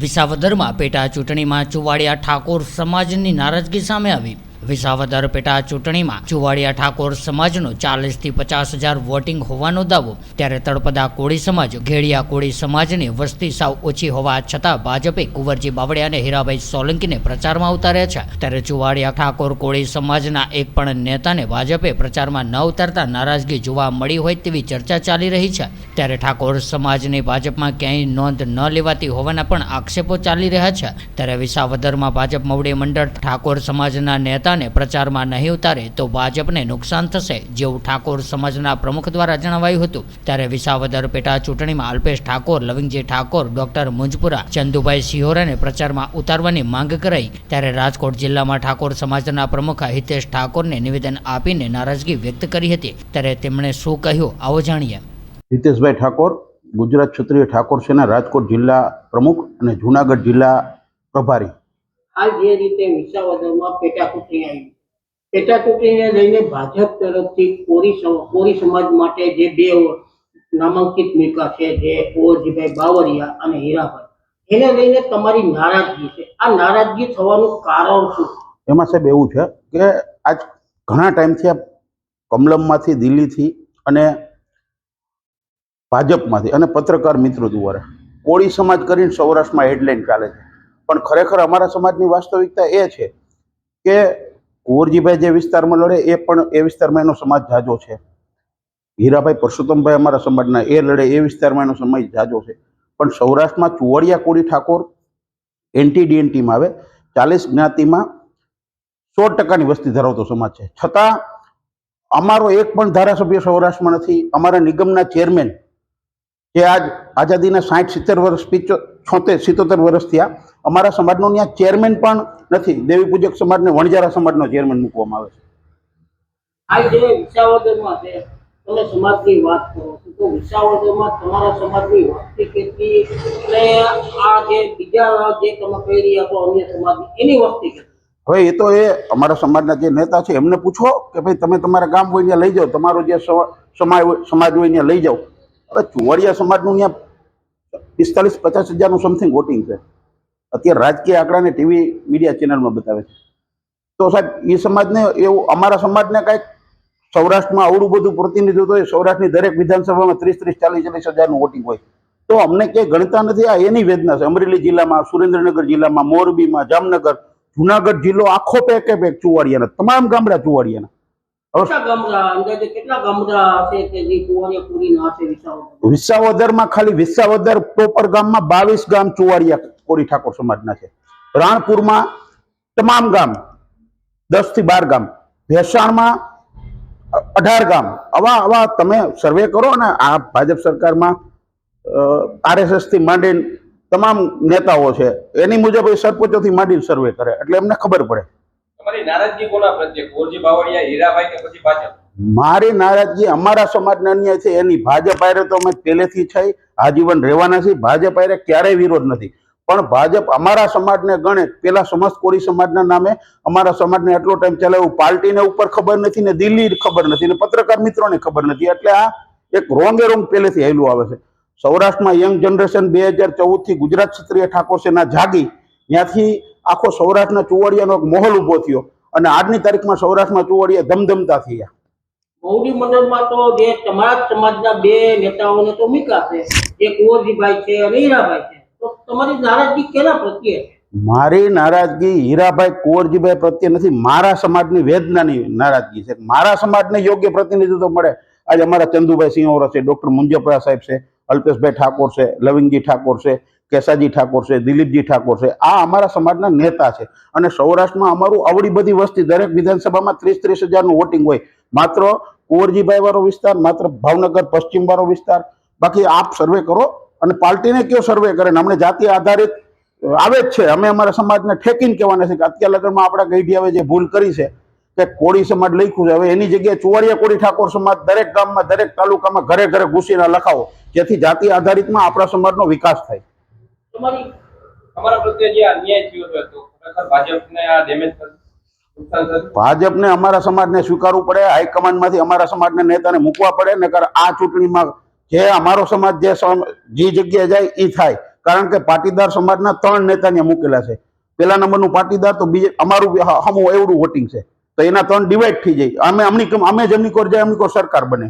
વિસાવદરમાં પેટા ચૂંટણીમાં ચુવાડિયા ઠાકોર સમાજની નારાજગી સામે આવી. વિસાવદર પેટા ચૂંટણીમાં ચુવાડિયા ઠાકોર સમાજનો ચાલીસથી પચાસ હજાર વોટિંગ હોવાનો દાવો. ત્યારે તળપદા કોળી સમાજ, ઘેડિયા કોળી સમાજની વસ્તી સાવ ઓછી હોવા છતાં ભાજપે કુંવરજી બાવળિયા અને હીરાભાઈ સોલંકીને પ્રચારમાં ઉતાર્યા છે. ત્યારે ચુવાડિયા ઠાકોર કોળી સમાજના એક પણ નેતાને ભાજપે પ્રચારમાં ન ઉતારતા નારાજગી જોવા મળી હોય તેવી ચર્ચા ચાલી રહી છે. ત્યારે ઠાકોર સમાજની ભાજપમાં ક્યાંય નોંધ ન લેવાતી હોવાના પણ આક્ષેપો ચાલી રહ્યા છે. ત્યારે વિસાવદરમાં ભાજપ મવડી મંડળ ઠાકોર સમાજના નેતાને પ્રચારમાં નહીં ઉતારે તો ભાજપને નુકસાન થશે જેવું ઠાકોર સમાજના પ્રમુખ દ્વારા જણાવાયું હતું. ત્યારે વિસાવદર પેટા ચૂંટણીમાં અલ્પેશ ઠાકોર, લવિંગજી ઠાકોર, ડોક્ટર મુંજપુરા, ચંદુભાઈ સિહોરાને પ્રચારમાં ઉતારવાની માંગ કરાઈ. ત્યારે રાજકોટ જિલ્લામાં ઠાકોર સમાજના પ્રમુખ હિતેશ ઠાકોરને નિવેદન આપીને નારાજગી વ્યક્ત કરી હતી. ત્યારે તેમણે શું કહ્યું આવો જાણીએ. હિતેશભાઈ ઠાકોર, ગુજરાત ક્ષત્રિય ઠાકોર સેના રાજકોટ જિલ્લા પ્રમુખ અને જુનાગઢ જિલ્લા પ્રભારી. આ જે રીતે વિસાવદરમાં પેટા ચૂંટણી આવી. પેટા ચૂંટણીને લઈને ભાજપ તરફથી કોરી કોરી સમાજ માટે જે બે નામાંકિત મીકા છે, જે ઓરજીભાઈ બાવરિયા અને હીરાભાઈ, એને લઈને તમારી નારાજગી છે. આ નારાજગી થવાનું કારણ શું? એમાં સાહેબ એવું છે કે આજ ઘણા ટાઈમથી આ કમલમમાંથી દિલ્હીથી અને ભાજપમાંથી અને પત્રકાર મિત્રો દ્વારા કોળી સમાજ કરીને સૌરાષ્ટ્રમાં હેડલાઇન ચાલે છે. પણ ખરેખર અમારા સમાજની વાસ્તવિકતા એ છે કે કુંવરજીભાઈ જે વિસ્તારમાં લડે, એ પણ એ વિસ્તારમાં એનો સમાજ જાજો છે. હીરાભાઈ પરસોત્તમભાઈ અમારા સમાજના, એ લડે, એ વિસ્તારમાં એનો સમાજ જાજો છે. પણ સૌરાષ્ટ્રમાં ચુવાડિયા કોળી ઠાકોર એન્ટી ડીએનટીમાં આવે, ચાલીસ જ્ઞાતિમાં સો ટકાની વસ્તી ધરાવતો સમાજ છે. છતાં અમારો એક પણ ધારાસભ્ય સૌરાષ્ટ્રમાં નથી. અમારા નિગમના ચેરમેન જે આજ આઝાદીના સાઠ સિત્તેર વર્ષ પિચો છોતેર સિત્તોતેર વર્ષ થયા. અમારા સમાજનો ત્યાં ચેરમેન પણ નથી. દેવી પૂજક સમાજને વણજારા સમાજનો ચેરમેન મૂકવામાં આવે છે. આ જે તમે સમાજની વાત કરો છો તો વિસાવદરમાં તમારા સમાજની વસ્તી કેટલી અને આ જે બીજા જે તમે કહી રહ્યા છો અન્ય સમાજની એની વસ્તી કેટલી? હવે એ તો એ અમારા સમાજના જે નેતા છે એમને પૂછો કે ભાઈ તમે તમારા ગામ હોય ત્યાં લઈ જાઓ તમારો જે સમાજ હોય સમાજ હોય ત્યાં લઈ જાઓ. હવે ચુવાડિયા સમાજનું ત્યાં પિસ્તાલીસ, પચાસ હજારનું સમથિંગ વોટિંગ છે. અત્યારે રાજકીય આંકડાને ટીવી મીડિયા ચેનલમાં બતાવે છે. તો સાહેબ, એ સમાજને એવું, અમારા સમાજને કાંઈક સૌરાષ્ટ્રમાં આવડું બધું પ્રતિનિધિત્વ હોય, સૌરાષ્ટ્રની દરેક વિધાનસભામાં ત્રીસ ત્રીસ, ચાલીસ ચાલીસ હજારનું વોટિંગ હોય. તો અમને ક્યાંય ગણતા નથી, આ એની વેદના છે. અમરેલી જિલ્લામાં, સુરેન્દ્રનગર જિલ્લામાં, મોરબીમાં, જામનગર, જુનાગઢ જિલ્લો આખો પેકે પેક ચુવાડિયાના, તમામ ગામડા ચુવાડિયાના. વિસાવદરમાં ખાલી વિસાવદર પ્રોપર ગામમાં બાવીસ ગામ ચુવાડિયા કોળી ઠાકોર સમાજના છે. રાણપુરમાં તમામ ગામ દસથી બાર ગામ, ભેસાણમાં અઢાર ગામ. આવા આવા તમે સર્વે કરો ને આ ભાજપ સરકારમાં આરએસએસથી માંડીને તમામ નેતાઓ છે, એની મુજબ એ સરપંચોથી માંડીને સર્વે કરે, એટલે એમને ખબર પડે. મારી નારાજગી અમારા સમાજના અન્યાય છે, એની ભાજપ આરે તો અમે પહેલેથી છે, આજીવન રહેવાના છીએ, ભાજપ આરે ક્યારેય વિરોધ નથી. પણ ભાજપ અમારા સમાજને ગણે, પેલા સમસ્ત કોળી સમાજના નામે અમારા સમાજને એટલો ટાઈમ ચલાવ્યું પાર્ટીને ઉપર ખબર નથી ને દિલ્હી ખબર નથી ને પત્રકાર મિત્રોને ખબર નથી. એટલે આ એક રોંગે રોંગ પહેલેથી આવેલું આવે છે. સૌરાષ્ટ્રમાં યંગ જનરેશન બે હજાર ચૌદથી ગુજરાત ક્ષત્રિય ઠાકોર સેના જાગી, ત્યાંથી આખો સૌરાષ્ટ્રના ચુવાડિયાનો એક માહોલ ઊભો થયો અને આજની તારીખમાં સૌરાષ્ટ્રમાં ચુવાડિયા ધમધમતા થયા. મોવડી મંડળમાં તો જે તમારા સમાજના બે નેતાઓને તો મૂક્યા છે. જે કુંવરજીભાઈ છે અને હીરાભાઈ છે. તો તમારી નારાજગી કેના પ્રત્યે મારી નારાજગી હીરાભાઈ કુંવરજીભાઈ પ્રત્યે નથી મારા સમાજની વેદનાની નારાજગી છે. મારા સમાજને યોગ્ય પ્રતિનિધિત્વ મળે. આજે અમારા ચંદુભાઈ સિંહોરા છે ડોક્ટર મુંજપરા સાહેબ છે અલ્પેશભાઈ ઠાકોર છે લવિંગજી ઠાકોર છે કેસાજી ઠાકોર છે, દિલીપજી ઠાકોર છે, આ અમારા સમાજના નેતા છે. અને સૌરાષ્ટ્રમાં અમારું આવડી બધી વસ્તી, દરેક વિધાનસભામાં ત્રીસ ત્રીસ હજારનું વોટિંગ હોય. માત્ર કુંવરજીભાઈ વાળો વિસ્તાર, માત્ર ભાવનગર પશ્ચિમ વાળો વિસ્તાર. બાકી આપ સર્વે કરો અને પાર્ટીને કયો સર્વે કરે? ને અમને જાતિ આધારિત આવે જ છે. અમે અમારા સમાજને ઠેકીને કહેવાના છે કે અત્યાર લગ્નમાં આપણા ગઈઢિયાએ જે ભૂલ કરી છે, કે કોળી સમાજ લખ્યું છે, હવે એની જગ્યાએ ચુવાડિયા કોળી ઠાકોર સમાજ દરેક ગામમાં, દરેક તાલુકામાં ઘરે ઘરે ઘૂસીને લખાવો, જેથી જાતિ આધારિતમાં આપણા સમાજનો વિકાસ થાય. તમારી, તમારા પ્રત્યે જે અન્યાય થયો છે તો ખરેખર ભાજપને આ ડેમેજ ભાજપને અમારા સમાજને સ્વીકારવું પડે, હાઈકમાન્ડમાંથી અમારા સમાજના નેતાને મૂકવા પડે, નકર આ ચૂંટણીમાં જે અમારો સમાજ જે જે જગ્યાએ જાય એ થાય. કારણ કે પાટીદાર સમાજના ત્રણ નેતાને મૂકેલા છે. પેલા નંબરનું પાટીદાર તો બીજે, અમારું હમું એવડું વોટિંગ છે. તો એના ત્રણ ડિવાઈડ થઈ જાય. અમે, અમની અમે જેમની કોર જાય, અમની કોર સરકાર બને.